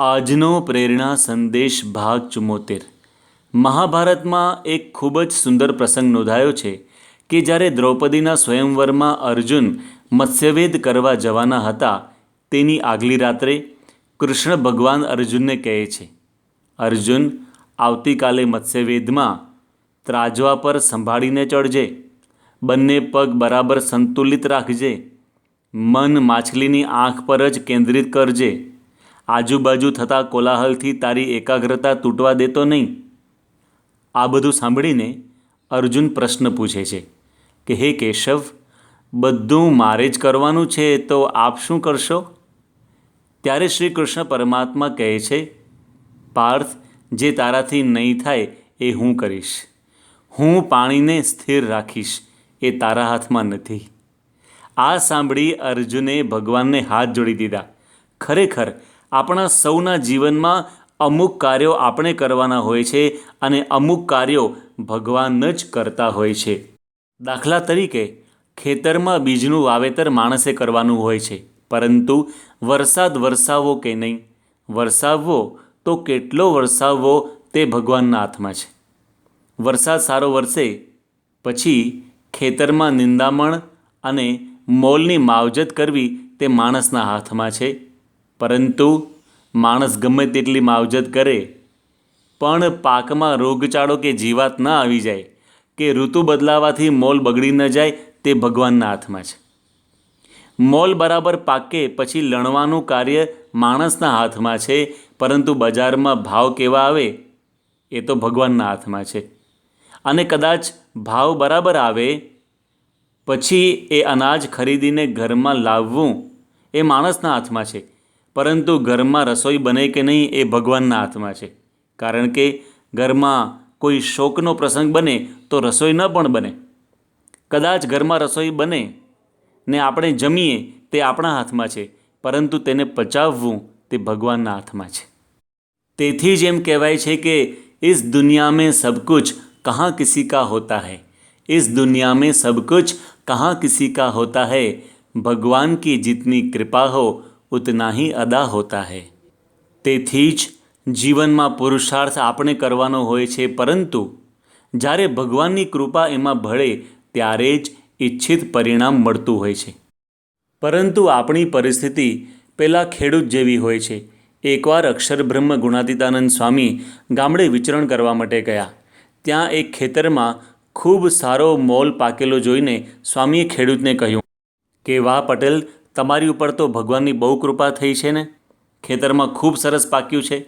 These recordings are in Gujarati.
આજનો પ્રેરણા સંદેશ ભાગ ચુમ્મોતેર. મહાભારતમાં એક ખૂબ જ સુંદર પ્રસંગ નોંધાયો છે કે જ્યારે દ્રૌપદીના સ્વયંવરમાં અર્જુન મત્સ્યવેદ કરવા જવાના હતા, તેની આગલી રાત્રે કૃષ્ણ ભગવાન અર્જુનને કહે છે, અર્જુન, આવતીકાલે મત્સ્યવેદમાં ત્રાજવા પર સંભાળીને ચડજે. બંને પગ બરાબર સંતુલિત રાખજે. મન માછલીની આંખ પર જ કેન્દ્રિત કરજે. આજુબાજુ થતા કોલાહલથી તારી એકાગ્રતા તૂટવા દેતો નહીં. આ બધું સાંભળીને અર્જુન પ્રશ્ન પૂછે છે કે, હે કેશવ, બધું મારે જ કરવાનું છે તો આપ શું કરશો? ત્યારે શ્રી કૃષ્ણ પરમાત્મા કહે છે, પાર્થ, જે તારાથી નહીં થાય એ હું કરીશ. હું પાણીને સ્થિર રાખીશ, એ તારા હાથમાં નથી. આ સાંભળી અર્જુને ભગવાનને હાથ જોડી દીધા. ખરેખર આપણા સૌના જીવનમાં અમુક કાર્યો આપણે કરવાના હોય છે અને અમુક કાર્યો ભગવાન જ કરતા હોય છે. દાખલા તરીકે, ખેતરમાં બીજનું વાવેતર માણસે કરવાનું હોય છે, પરંતુ વરસાદ વરસાવવો કે નહીં? વરસાવવો તો કેટલો વરસાવવો તે ભગવાનના હાથમાં છે. વરસાદ સારો વરસે, પછી ખેતરમાં નિંદામણ અને મોલની માવજત કરવી તે માણસના હાથમાં છે. પરંતુ માણસ ગમે તેટલી માવજત કરે, પણ પાકમાં રોગચાળો કે જીવાત ન આવી જાય, કે ઋતુ બદલાવાથી મોલ બગડી ન જાય, તે ભગવાનના હાથમાં છે. મોલ બરાબર પાકે પછી લણવાનું કાર્ય માણસના હાથમાં છે, પરંતુ બજારમાં ભાવ કેવા આવે, એ તો ભગવાનના હાથમાં છે. અને કદાચ ભાવ બરાબર આવે, પછી એ અનાજ ખરીદીને ઘરમાં લાવવું એ માણસના હાથમાં છે. પરંતુ ઘરમાં રસોઈ બને કે નહીં એ ભગવાનના હાથમાં છે કારણ કે ઘરમાં કોઈ શોકનો પ્રસંગ બને તો રસોઈ ન પણ બને કદાચ ઘરમાં રસોઈ બને ને આપણે જમીએ તે આપણા હાથમાં છે પરંતુ તેને પચાવવું તે ભગવાનના હાથમાં છે તેથી જ એમ કહેવાય છે કે इस दुनिया में सब कुछ कहाँ किसी का होता है इस दुनिया में सब कुछ कहाँ किसी का होता है भगवान की जितनी कृपा हो ઉતના હી અદા હોતા હૈ તેથી જ જીવનમાં પુરુષાર્થ આપણે કરવાનો હોય છે, પરંતુ જ્યારે ભગવાનની કૃપા એમાં ભળે, ત્યારે જ ઈચ્છિત પરિણામ મળતું હોય છે. પરંતુ આપણી પરિસ્થિતિ પહેલાં ખેડૂત જેવી હોય છે. એકવાર અક્ષરબ્રહ્મ ગુણાતીતાનંદ સ્વામી ગામડે વિચરણ કરવા માટે ગયા. ત્યાં એક ખેતરમાં ખૂબ સારો મોલ પાકેલો જોઈને સ્વામીએ ખેડૂતને કહ્યું કે, વાહ પટેલ તમારી ઉપર તો ભગવાનની બહુ કૃપા થઈ છે ને? ખેતરમાં ખૂબ સરસ પાક્યું છે.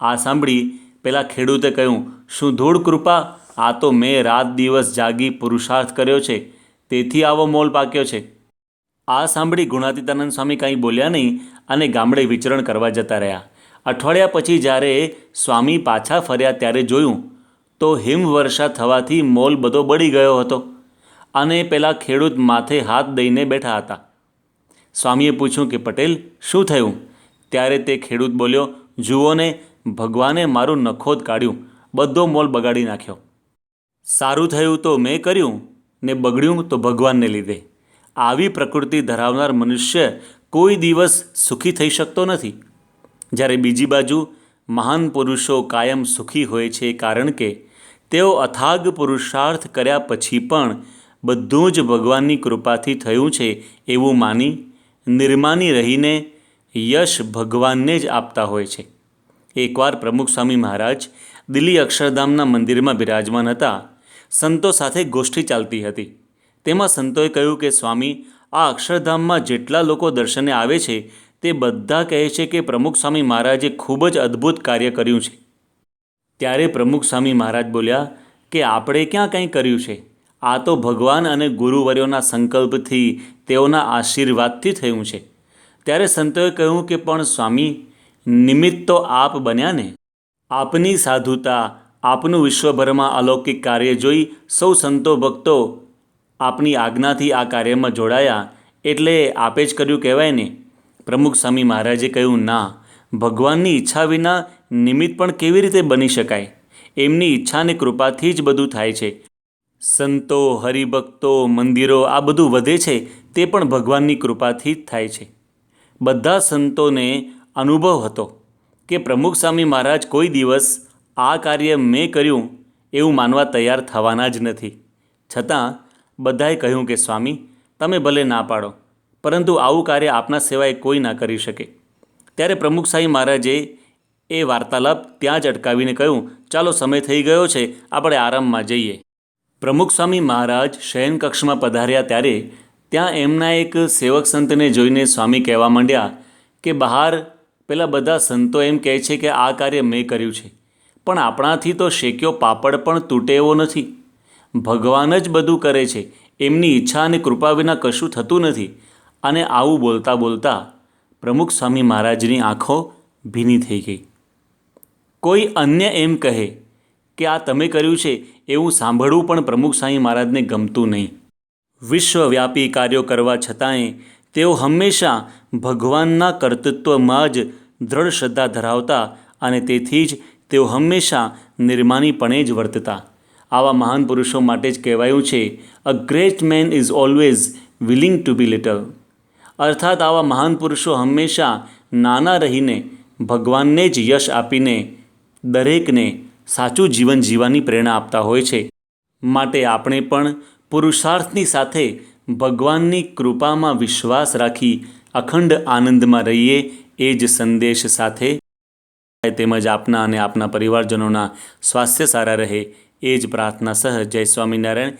આ સાંભળી પેલા ખેડૂતે કહ્યું, શું ધૂળ કૃપા? આ તો મેં રાત દિવસ જાગી પુરુષાર્થ કર્યો છે. તેથી આવો મોલ પાક્યો છે. આ સાંભળી ગુણાતીતાનંદ સ્વામી કાંઈ બોલ્યા નહીં અને ગામડે વિચરણ કરવા જતા રહ્યા. અઠવાડિયા પછી જ્યારે સ્વામી પાછા ફર્યા ત્યારે જોયું, તો હિમવર્ષા થવાથી મોલ બધો બળી ગયો હતો અને પેલા ખેડૂત માથે હાથ દઈને બેઠા હતા. સ્વામીએ પૂછ્યું કે, પટેલ, શું થયું? ત્યારે તે ખેડૂત બોલ્યો, જુઓ ને, ભગવાને મારું નખોદ કાઢ્યું, બધો મોલ બગાડી નાખ્યો. સારું થયું તો મેં કર્યું, ને બગડ્યું તો ભગવાનને લીધે. આવી પ્રકૃતિ ધરાવનાર મનુષ્ય કોઈ દિવસ સુખી થઈ શકતો નથી. જ્યારે બીજી બાજુ મહાન પુરુષો કાયમ સુખી હોય છે કારણ કે તેઓ અથાગ પુરુષાર્થ કર્યા પછી પણ બધું જ ભગવાનની કૃપાથી થયું છે એવું માની નિર્માની રહીને યશ ભગવાનને જ આપતા હોય છે. એકવાર પ્રમુખ સ્વામી મહારાજ દિલ્હી અક્ષરધામના મંદિરમાં બિરાજમાન હતા, સંતો સાથે ગોષ્ઠી ચાલતી હતી. તેમાં સંતોએ કહ્યું કે, સ્વામી, આ અક્ષરધામમાં જેટલા લોકો દર્શને આવે છે, તે બધા કહે છે કે પ્રમુખ સ્વામી મહારાજે ખૂબ જ અદ્ભુત કાર્ય કર્યું છે. ત્યારે પ્રમુખ સ્વામી મહારાજ બોલ્યા કે, આપણે ક્યાં કંઈ કર્યું છે? આ તો ભગવાન અને ગુરુવર્યોના સંકલ્પથી તેઓના આશીર્વાદથી થયું છે. ત્યારે સંતોએ કહ્યું કે, પણ સ્વામી, નિમિત્ત તો આપ બન્યા ને. આપની સાધુતા, આપનું વિશ્વભરમાં અલૌકિક કાર્ય જોઈ સૌ સંતો ભક્તો આપની આજ્ઞાથી આ કાર્યમાં જોડાયા એટલે આપે જ કર્યું કહેવાય ને. પ્રમુખ સ્વામી મહારાજે કહ્યું, ના, ભગવાનની ઈચ્છા વિના નિમિત્ત પણ કેવી રીતે બની શકાય? એમની ઈચ્છાને કૃપાથી જ બધું થાય છે. સંતો, હરિભક્તો, મંદિરો આ બધું વધે છે, તે પણ ભગવાનની કૃપાથી જ થાય છે. બધા સંતોને અનુભવ હતો કે પ્રમુખ સ્વામી મહારાજ કોઈ દિવસ આ કાર્ય મેં કર્યું એવું માનવા તૈયાર થવાના જ નથી. છતાં બધાએ કહ્યું કે, સ્વામી, તમે ભલે ના પાડો, પરંતુ આવું કાર્ય આપના સિવાય કોઈ ના કરી શકે. ત્યારે પ્રમુખ સાંઈ મહારાજે એ વાર્તાલાપ ત્યાં જ અટકાવીને કહ્યું, ચાલો, સમય થઈ ગયો છે, આપણે આરામમાં જઈએ. પ્રમુખ સ્વામી મહારાજ શયનકક્ષમાં પધાર્યા ત્યારે ત્યાં એમના એક સેવક સંતને જોઈને સ્વામી કહેવા માંડ્યા કે, બહાર પેલા બધા સંતો એમ કહે છે કે, આ કાર્ય મેં કર્યું છે, પણ આપણાથી તો શેક્યો પાપડ પણ તૂટે એવો નથી. ભગવાન જ બધું કરે છે, એમની ઈચ્છા અને કૃપા વિના કશું થતું નથી. અને આવું બોલતા બોલતા પ્રમુખ સ્વામી મહારાજની આંખો ભીની થઈ ગઈ. કોઈ અન્ય એમ કહે કે આ તમે કર્યું છે, એવું સાંભળવું પણ પ્રમુખ સ્વામી મહારાજને ગમતું નહીં. વિશ્વવ્યાપી કાર્યો કરવા છતાંય તેઓ હંમેશા ભગવાનના કર્તૃત્વમાં જ દ્રઢ શ્રદ્ધા ધરાવતા અને તેથી જ તેઓ હંમેશા નિર્માનીપણે જ વર્તતા. આવા મહાન પુરુષો માટે જ કહેવાયું છે a great man is always willing to be little અર્થાત આવા મહાન પુરુષો હંમેશા નાના રહીને ભગવાનને જ યશ આપીને દરેકને સાચું જીવન જીવવાની પ્રેરણા આપતા હોય છે. માટે આપણે પણ પુરુષાર્થની સાથે ભગવાનની કૃપામાં વિશ્વાસ રાખી અખંડ આનંદમાં રહીએ એ જ સંદેશ સાથે તેમજ આપના અને આપના પરિવારજનોના સ્વાસ્થ્ય સારા રહે એ જ પ્રાર્થના સહ જય સ્વામિનારાયણ.